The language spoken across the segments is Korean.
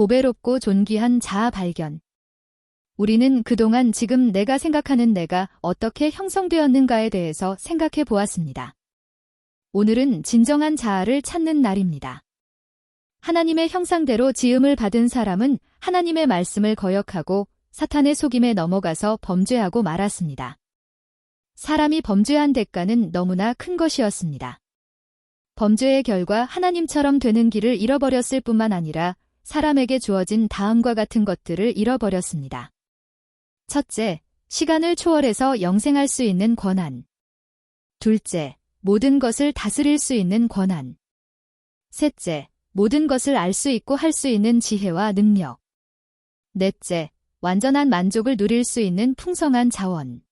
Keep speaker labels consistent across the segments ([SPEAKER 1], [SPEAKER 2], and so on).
[SPEAKER 1] 고배롭고 존귀한 자아 발견. 우리는 그동안 지금 내가 생각하는 내가 어떻게 형성되었는가에 대해서 생각해 보았습니다. 오늘은 진정한 자아를 찾는 날입니다. 하나님의 형상대로 지음을 받은 사람은 하나님의 말씀을 거역하고 사탄의 속임에 넘어가서 범죄하고 말았습니다. 사람이 범죄한 대가는 너무나 큰 것이었습니다. 범죄의 결과 하나님처럼 되는 길을 잃어버렸을 뿐만 아니라 사람에게 주어진 다음과 같은 것들을 잃어버렸습니다. 첫째, 시간을 초월해서 영생할 수 있는 권한. 둘째, 모든 것을 다스릴 수 있는 권한. 셋째, 모든 것을 알 수 있고 할 수 있는 지혜와 능력. 넷째, 완전한 만족을 누릴 수 있는 풍성한 자원.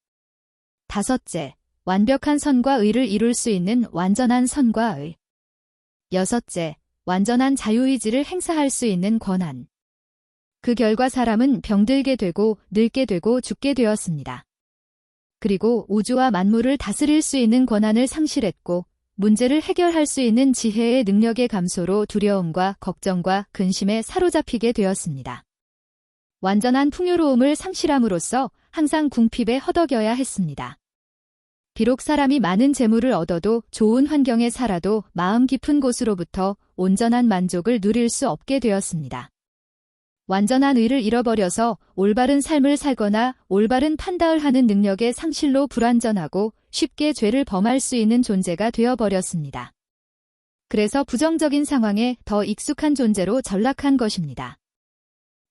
[SPEAKER 1] 다섯째, 완벽한 선과 의를 이룰 수 있는 완전한 선과 의. 여섯째, 완전한 자유의지를 행사할 수 있는 권한. 그 결과 사람은 병들게 되고 늙게 되고 죽게 되었습니다. 그리고 우주와 만물을 다스릴 수 있는 권한을 상실했고 문제를 해결할 수 있는 지혜의 능력의 감소로 두려움과 걱정과 근심에 사로잡히게 되었습니다. 완전한 풍요로움을 상실함으로써 항상 궁핍에 허덕여야 했습니다. 비록 사람이 많은 재물을 얻어도 좋은 환경에 살아도 마음 깊은 곳으로부터 온전한 만족을 누릴 수 없게 되었습니다. 완전한 의를 잃어버려서 올바른 삶을 살거나 올바른 판단을 하는 능력의 상실로 불완전하고 쉽게 죄를 범할 수 있는 존재가 되어버렸습니다. 그래서 부정적인 상황에 더 익숙한 존재로 전락한 것입니다.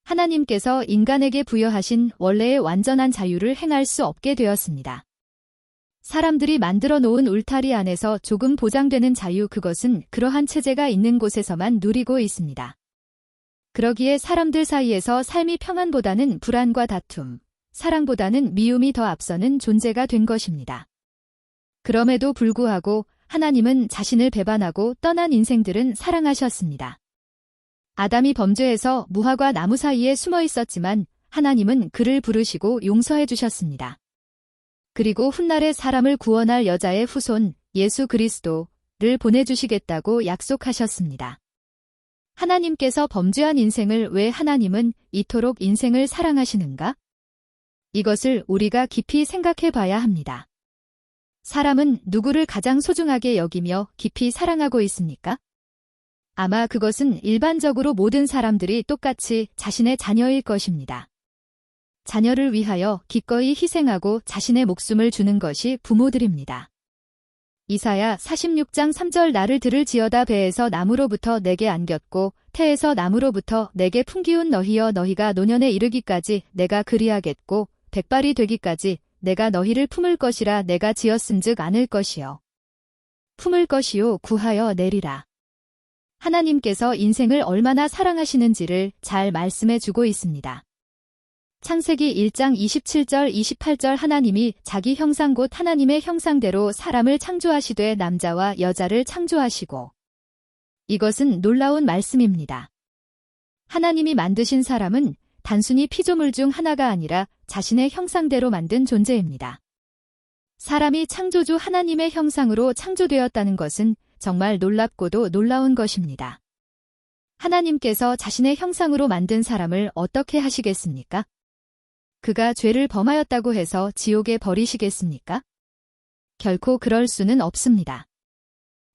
[SPEAKER 1] 하나님께서 인간에게 부여하신 원래의 완전한 자유를 행할 수 없게 되었습니다. 사람들이 만들어 놓은 울타리 안에서 조금 보장되는 자유 그것은 그러한 체제가 있는 곳에서만 누리고 있습니다. 그러기에 사람들 사이에서 삶이 평안보다는 불안과 다툼, 사랑보다는 미움이 더 앞서는 존재가 된 것입니다. 그럼에도 불구하고 하나님은 자신을 배반하고 떠난 인생들은 사랑하셨습니다. 아담이 범죄해서 무화과 나무 사이에 숨어 있었지만 하나님은 그를 부르시고 용서해 주셨습니다. 그리고 훗날에 사람을 구원할 여자의 후손 예수 그리스도를 보내주시겠다고 약속하셨습니다. 하나님께서 범죄한 인생을 왜 하나님은 이토록 인생을 사랑하시는가? 이것을 우리가 깊이 생각해 봐야 합니다. 사람은 누구를 가장 소중하게 여기며 깊이 사랑하고 있습니까? 아마 그것은 일반적으로 모든 사람들이 똑같이 자신의 자녀일 것입니다. 자녀를 위하여 기꺼이 희생하고 자신의 목숨을 주는 것이 부모들입니다. 이사야 46장 3절 나를 들을 지어다 배에서 나무로부터 내게 안겼고 태에서 나무로부터 내게 풍기운 너희여 너희가 노년에 이르기까지 내가 그리하겠고 백발이 되기까지 내가 너희를 품을 것이라 내가 지었은즉 않을 것이요 품을 것이요 구하여 내리라 하나님께서 인생을 얼마나 사랑하시는지를 잘 말씀해 주고 있습니다. 창세기 1장 27절 28절 하나님이 자기 형상 곧 하나님의 형상대로 사람을 창조하시되 남자와 여자를 창조하시고 이것은 놀라운 말씀입니다. 하나님이 만드신 사람은 단순히 피조물 중 하나가 아니라 자신의 형상대로 만든 존재입니다. 사람이 창조주 하나님의 형상으로 창조되었다는 것은 정말 놀랍고도 놀라운 것입니다. 하나님께서 자신의 형상으로 만든 사람을 어떻게 하시겠습니까? 그가 죄를 범하였다고 해서 지옥에 버리시겠습니까? 결코 그럴 수는 없습니다.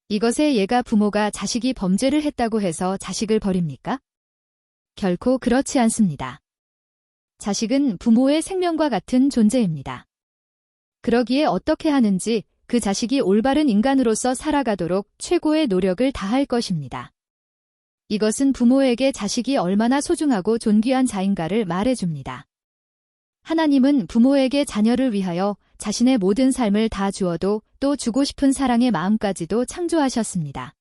[SPEAKER 1] 이것의 예가 부모가 자식이 범죄를 했다고 해서 자식을 버립니까? 결코 그렇지 않습니다. 자식은 부모의 생명과 같은 존재입니다. 그러기에 어떻게 하는지 그 자식이 올바른 인간으로서 살아가도록 최고의 노력을 다할 것입니다. 이것은 부모에게 자식이 얼마나 소중하고 존귀한 자인가를 말해줍니다. 하나님은 부모에게 자녀를 위하여 자신의 모든 삶을 다 주어도 또 주고 싶은 사랑의 마음까지도 창조하셨습니다.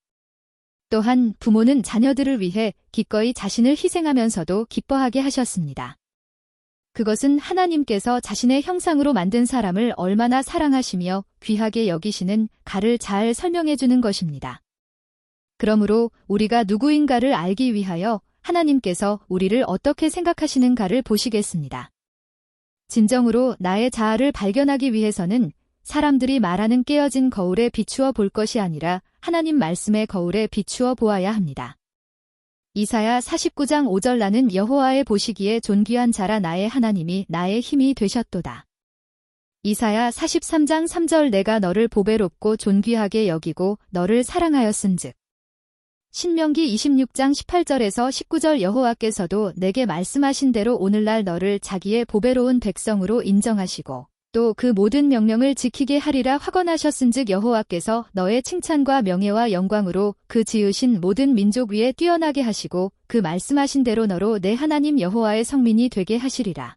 [SPEAKER 1] 또한 부모는 자녀들을 위해 기꺼이 자신을 희생하면서도 기뻐하게 하셨습니다. 그것은 하나님께서 자신의 형상으로 만든 사람을 얼마나 사랑하시며 귀하게 여기시는 가를 잘 설명해 주는 것입니다. 그러므로 우리가 누구인가를 알기 위하여 하나님께서 우리를 어떻게 생각하시는가를 보시겠습니다. 진정으로 나의 자아를 발견하기 위해서는 사람들이 말하는 깨어진 거울에 비추어 볼 것이 아니라 하나님 말씀의 거울에 비추어 보아야 합니다. 이사야 49장 5절 나는 여호와의 보시기에 존귀한 자라 나의 하나님이 나의 힘이 되셨도다. 이사야 43장 3절 내가 너를 보배롭고 존귀하게 여기고 너를 사랑하였은즉. 신명기 26장 18절에서 19절 여호와께서도 내게 말씀하신 대로 오늘날 너를 자기의 보배로운 백성으로 인정하시고 또 그 모든 명령을 지키게 하리라 확언하셨은즉 여호와께서 너의 칭찬과 명예와 영광으로 그 지으신 모든 민족 위에 뛰어나게 하시고 그 말씀하신 대로 너로 내 하나님 여호와의 성민이 되게 하시리라.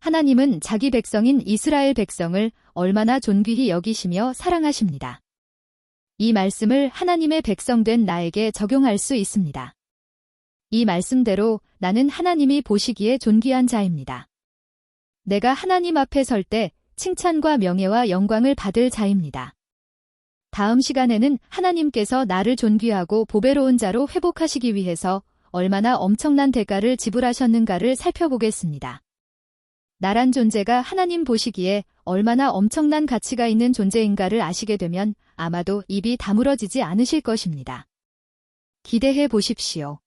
[SPEAKER 1] 하나님은 자기 백성인 이스라엘 백성을 얼마나 존귀히 여기시며 사랑하십니다. 이 말씀을 하나님의 백성된 나에게 적용할 수 있습니다. 이 말씀대로 나는 하나님이 보시기에 존귀한 자입니다. 내가 하나님 앞에 설 때 칭찬과 명예와 영광을 받을 자입니다. 다음 시간에는 하나님께서 나를 존귀하고 보배로운 자로 회복하시기 위해서 얼마나 엄청난 대가를 지불하셨는가를 살펴보겠습니다. 나란 존재가 하나님 보시기에 얼마나 엄청난 가치가 있는 존재인가를 아시게 되면 아마도 입이 다물어지지 않으실 것입니다. 기대해 보십시오.